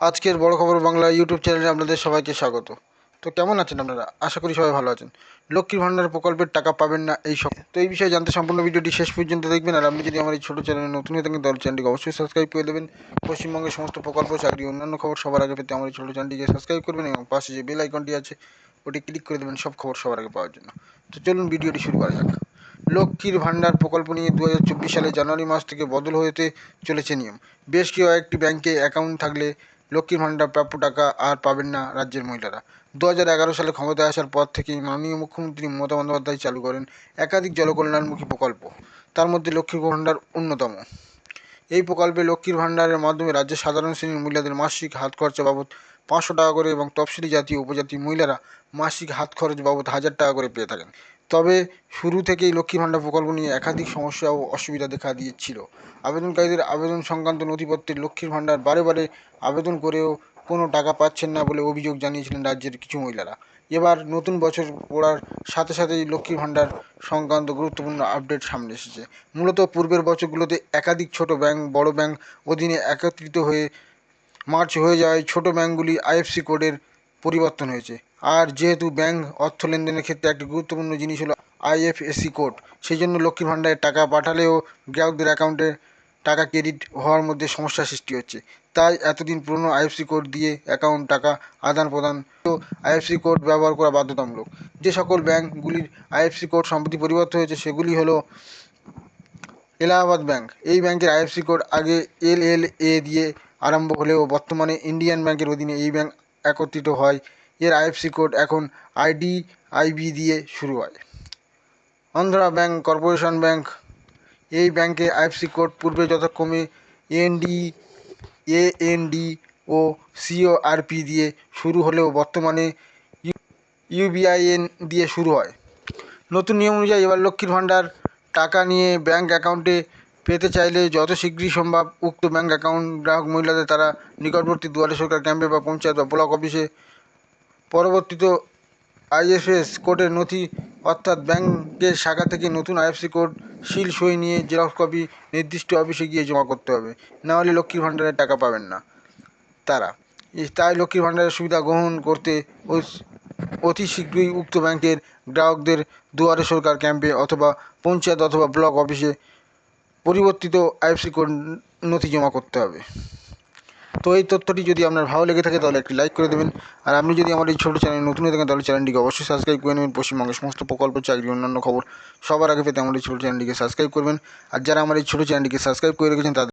আজকের বড় খবর বাংলা ইউটিউব চ্যানেলে আপনাদের সবাইকে স্বাগত। তো কেমন আছেন আপনারা? আশা করি সবাই ভালো আছেন। লক্ষ্মীর ভাণ্ডার প্রকল্পের টাকা পাবেন না এই সব তো এই বিষয়ে জানতে সম্পূর্ণ ভিডিওটি শেষ পর্যন্ত দেখবেন। আর আপনি যদি আমার এই ছোটো চ্যানেলে নতুন হয়ে থাকেন, তাহলে চ্যানেলটিকে অবশ্যই সাবস্ক্রাইব করে দেবেন। পশ্চিমবঙ্গের সমস্ত প্রকল্প, চাকরি, অন্যান্য খবর সবার আগে পেতে আমার এই ছোটো চ্যানেলটিকে সাবস্ক্রাইব করবেন এবং পাশে যে বেল আইকনটি আছে, ওটি ক্লিক করে দেবেন। সব খবর সবার আগে পাওয়ার জন্য। তো চলুন ভিডিওটি শুরু করা যাক। লক্ষ্মীর ভাণ্ডার প্রকল্প নিয়ে দু হাজার চব্বিশ সালে জানুয়ারি মাস থেকে বদল হতে চলেছে নিয়ম। বেশ কয়েকটি ব্যাংকে অ্যাকাউন্ট থাকলে লক্ষ্মীর ভাণ্ডার প্রাপ্য টাকা আর পাবেন না রাজ্যের মহিলারা। দু হাজার এগারো সালে ক্ষমতায় আসার পর থেকেই মাননীয় মুখ্যমন্ত্রী মমতা বন্দ্যোপাধ্যায় চালু করেন একাধিক জনকল্যাণমুখী প্রকল্প। তার মধ্যে লক্ষ্মীর ভাণ্ডার অন্যতম। এই প্রকল্পে লক্ষ্মীর ভাণ্ডারের মাধ্যমে রাজ্যের সাধারণ শ্রেণির মহিলাদের মাসিক হাত খরচা বাবদ পাঁচশো টাকা করে এবং তফসিলি জাতি উপজাতি মহিলারা মাসিক হাত খরচ বাবদ হাজার টাকা করে পেয়ে থাকেন। তবে শুরু থেকেই লক্ষ্মীর ভাণ্ডার প্রকল্প নিয়ে একাধিক সমস্যা ও অসুবিধা দেখা দিয়েছিল। আবেদনকারীদের আবেদন সংক্রান্ত নথিপত্রে লক্ষ্মীর ভাণ্ডার বারে বারে আবেদন করেও কোনো টাকা পাচ্ছেন না বলে অভিযোগ জানিয়েছিলেন রাজ্যের কিছু মহিলারা। এবার নতুন বছর পড়ার সাথে সাথেই লক্ষ্মীর ভাণ্ডার সংক্রান্ত গুরুত্বপূর্ণ আপডেট সামনে এসেছে। মূলত পূর্বের বছরগুলোতে একাধিক ছোট ব্যাংক, বড় ব্যাংক অধীনে একত্রিত হয়ে মার্চ হয়ে যাওয়ায় ছোট ব্যাংকগুলি আইএফসি কোডের পরিবর্তন হয়েছে। আর যেহেতু ব্যাংক অর্থ লেনদেনের ক্ষেত্রে একটি গুরুত্বপূর্ণ জিনিস হলো আইএফএসসি কোড সেই জন্য লক্ষ্মীর ভাণ্ডারে টাকা পাঠালেও গ্রাহকদের অ্যাকাউন্টে টাকা ক্রেডিট হওয়ার মধ্যে সমস্যা সৃষ্টি হচ্ছে। তাই এতদিন পুরনো আইএফসি কোড দিয়ে অ্যাকাউন্ট টাকা আদান প্রদান তো আইএফসি কোড ব্যবহার করা বাধ্যতামূলক। যে সকল ব্যাংকগুলির আইএফসি কোড সম্প্রতি পরিবর্তন হয়েছে, সেগুলি হলো এলাহাবাদ ব্যাংক। এই ব্যাংকের আইএফসি কোড আগে এল এল এ দিয়ে আরম্ভ হলেও বর্তমানে ইন্ডিয়ান ব্যাংকের অধীনে এই ব্যাংক একত্রিত হয়। এর আইএফসি কোড এখন আইডি, আইবি দিয়ে শুরু হয়। অন্ধ্রা ব্যাংক কর্পোরেশন ব্যাংক, এই ব্যাংকে আইএফসি কোড পূর্বে যথাক্রমে এনডি এএনডি ও সিওআরপি দিয়ে শুরু হলেও বর্তমানে ইউবিআইএন দিয়ে শুরু হয়। নতুন নিয়ম অনুযায়ী এবার লক্ষ্মীর ভাণ্ডার টাকা নিয়ে ব্যাংক অ্যাকাউন্টে পেতে চাইলে যত শীঘ্রই সম্ভব উক্ত ব্যাংক অ্যাকাউন্ট গ্রাহক মহিলাদের তারা নিকটবর্তী দুয়ারে সরকার ক্যাম্পে বা পঞ্চায়েত বা ব্লক অফিসে পরবর্তীত আইএফএস কোডের নথি, অর্থাৎ ব্যাংকের শাখা থেকে নতুন আইএফসি কোড সিল সই নিয়ে জেরক্স কপি নির্দিষ্ট অফিসে গিয়ে জমা করতে হবে। নাহলে লক্ষ্মীর ভাণ্ডারের টাকা পাবেন না তারা। তাই লক্ষ্মীর ভাণ্ডারের সুবিধা গ্রহণ করতে অতি শীঘ্রই উক্ত ব্যাংকের গ্রাহকদের দুয়ারে সরকার ক্যাম্পে অথবা পঞ্চায়েত অথবা ব্লক অফিসে পরিবর্তিত আইএফসি কোড নথি জমা করতে হবে। তো এই তথ্যটি যদি আপনার ভালো লেগে থাকে, তাহলে একটি লাইক করে দেবেন। আর আপনি যদি আমার এই ছোটো চ্যানেল নতুন হয়ে থাকেন, তাহলে চ্যানেলটিকে অবশ্যই সাবস্ক্রাইব করে নেবেন। পশ্চিমবঙ্গের সমস্ত প্রকল্প, চাকরি, অন্যান্য খবর সবার আগে পেতে আমার এই ছোটো চ্যানেলটিকে সাবস্ক্রাইব করবেন। আর যারা আমার এই ছোটো চ্যানেলটিকে সাবস্ক্রাইব করে রেখেছেন, তাদের